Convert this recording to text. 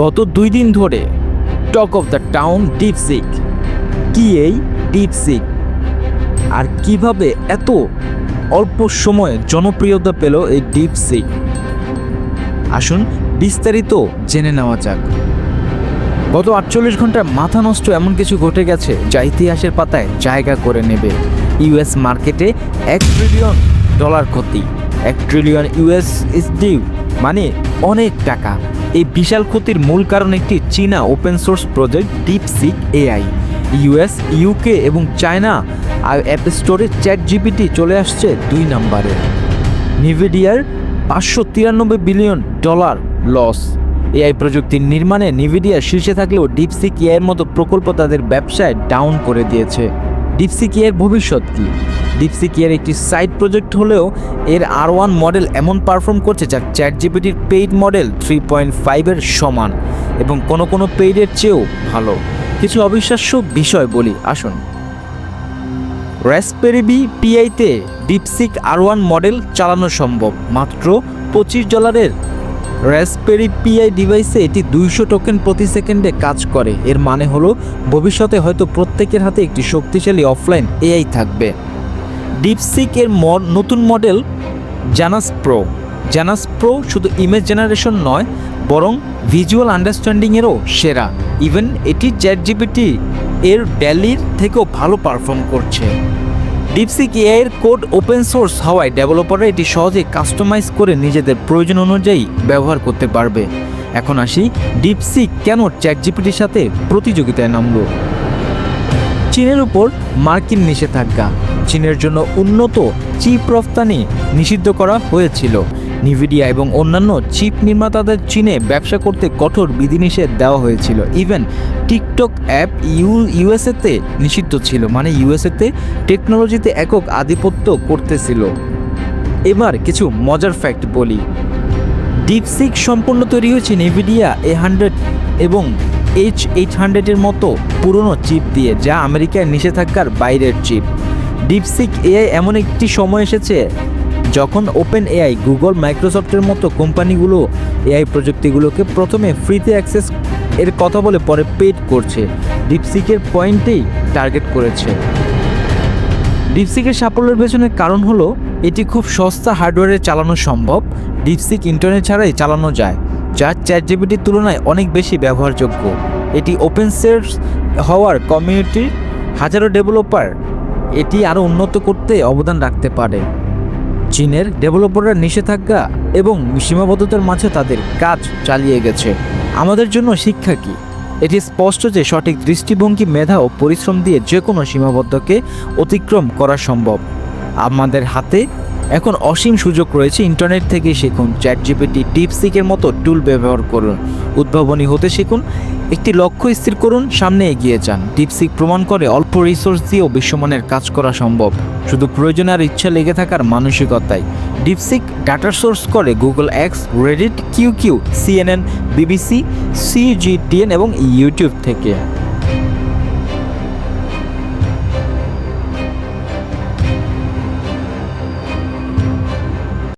গত দুই দিন ধরে talk of the town DeepSeek. কি এই ডিপসিক? আর কীভাবে এত অল্প সময়ে জনপ্রিয়তা পেল এই ডিপসিক? আসুন বিস্তারিত জেনে নেওয়া যাক। গত আটচল্লিশ ঘণ্টার মাথা নষ্ট এমন কিছু ঘটে গেছে যা ইতিহাসের পাতায় জায়গা করে নেবে। ইউএস মার্কেটে এক ট্রিলিয়ন ডলার ক্ষতি, এক ট্রিলিয়ন ইউএস ইস ডিউ মানে অনেক টাকা। এই বিশাল ক্ষতির মূল কারণ একটি চীনা open source project DeepSeek AI US UK এবং চায়না আর অ্যাপ স্টোরে চ্যাট জিপিটি চলে আসছে দুই নম্বরে। নিভিডিয়ার পাঁচশো তিরানব্বই বিলিয়ন ডলার লস এআই প্রযুক্তির নির্মাণে নিভিডিয়া শীর্ষে থাকলেও ডিপসিক এর মতো প্রকল্প তাদের ব্যবসায় ডাউন করে দিয়েছে। ডিপসিক এর ভবিষ্যৎ কি? ডিপসিক এর একটি সাইড প্রজেক্ট হলেও এর আর ওয়ান মডেল এমন পারফর্ম করছে যা চ্যাট জিপিটির পেইড মডেল থ্রি পয়েন্ট ফাইভের সমান এবং কোনো কোনো পেইডের চেয়েও ভালো। কিছু অবিশ্বাস্য বিষয় বলি, আসুন। র্যাসপেরিবি পিআইতে ডিপসিক আর ওয়ান মডেল চালানো সম্ভব, মাত্র পঁচিশ ডলারের র্যাসপেরি পিআই ডিভাইসে এটি দুইশো টোকেন প্রতি সেকেন্ডে কাজ করে, এর মানে হলো ভবিষ্যতে হয়তো প্রত্যেকের হাতে একটি শক্তিশালী অফলাইন এআই থাকবে। ডিপসিক এর নতুন মডেল জানাস প্রো জানাস প্রো শুধু ইমেজ জেনারেশন নয়, বরং ভিজুয়াল আন্ডারস্ট্যান্ডিংয়েরও সেরা। ইভেন এটি চ্যাট জিপিটি এর ড্যালির থেকেও ভালো পারফর্ম করছে। ডিপসিক এর কোড ওপেন সোর্স হওয়ায় ডেভেলপাররা এটি সহজে কাস্টমাইজ করে নিজেদের প্রয়োজন অনুযায়ী ব্যবহার করতে পারবে। এখন আসি ডিপসিক কেন চ্যাট জিপিটির সাথে প্রতিযোগিতায় নামলো? চীনের উপর মার্কিন নিষেধাজ্ঞা। চীনের জন্য উন্নত চিপ রফতানি নিষিদ্ধ করা হয়েছিল। নিভিডিয়া এবং অন্যান্য চিপ নির্মাতাদের চীনে ব্যবসা করতে কঠোর বিধিনিষেধ দেওয়া হয়েছিল। ইভেন, টিকটক অ্যাপ ইউ, ইউএসএতে নিষিদ্ধ ছিল মানে ইউএসএতে টেকনোলজিতে একক আধিপত্য করতেছিল। এবার কিছু মজার ফ্যাক্ট বলি। ডিপসিক সম্পূর্ণ তৈরি হয়েছে নেভিডিয়া এ হান্ড্রেড এবং এইচ এইট হান্ড্রেডের মতো পুরনো চিপ দিয়ে, যা আমেরিকায় নিষেধাজ্ঞার বাইরের চিপ ডিপসিক এআই এমন একটি সময় এসেছে, যখন ওপেন এআই গুগল মাইক্রোসফটের মতো কোম্পানিগুলো এআই প্রযুক্তিগুলোকে প্রথমে ফ্রিতে অ্যাক্সেস এর কথা বলে পরে পেড করছে। ডিপসিকের পয়েন্টেই টার্গেট করেছে। ডিপসিকের সাফল্যের পেছনে কারণ হলো, এটি খুব সস্তা হার্ডওয়্যারে চালানো সম্ভব। ডিপসিক ইন্টারনেট ছাড়াই চালানো যায়। যা চ্যাট জিপিটির তুলনায় অনেক বেশি ব্যবহারযোগ্য। এটি ওপেন সোর্স হওয়ার কমিউনিটির হাজারো ডেভেলপার এটি আরও উন্নত করতে অবদান রাখতে পারে। চীনের ডেভেলপাররা নিষেধাজ্ঞা এবং সীমাবদ্ধতার মাঝে তাদের কাজ চালিয়ে গেছে। আমাদের জন্য শিক্ষা কি? এটি স্পষ্ট যে সঠিক দৃষ্টিভঙ্গি, মেধা ও পরিশ্রম দিয়ে যে কোনো সীমাবদ্ধকে অতিক্রম করা সম্ভব। আমাদের হাতে এখন অসীম সুযোগ রয়েছে ইন্টারনেট থেকে শিখুন। চ্যাট জিপিটি ডিপসিকের মতো টুল ব্যবহার করুন। উদ্ভাবনী হতে শিখুন। একটি লক্ষ্য স্থির করুন, সামনে এগিয়ে যান। ডিপসিক প্রমাণ করে অল্প রিসোর্স দিয়েও বিশ্বমানের কাজ করা সম্ভব। শুধু প্রয়োজন আর ইচ্ছা লেগে থাকার মানসিকতায় ডিপসিক ডাটা সোর্স করে Google X Reddit Q Q CNN, BBC, CGTN এবং ইউটিউব থেকে।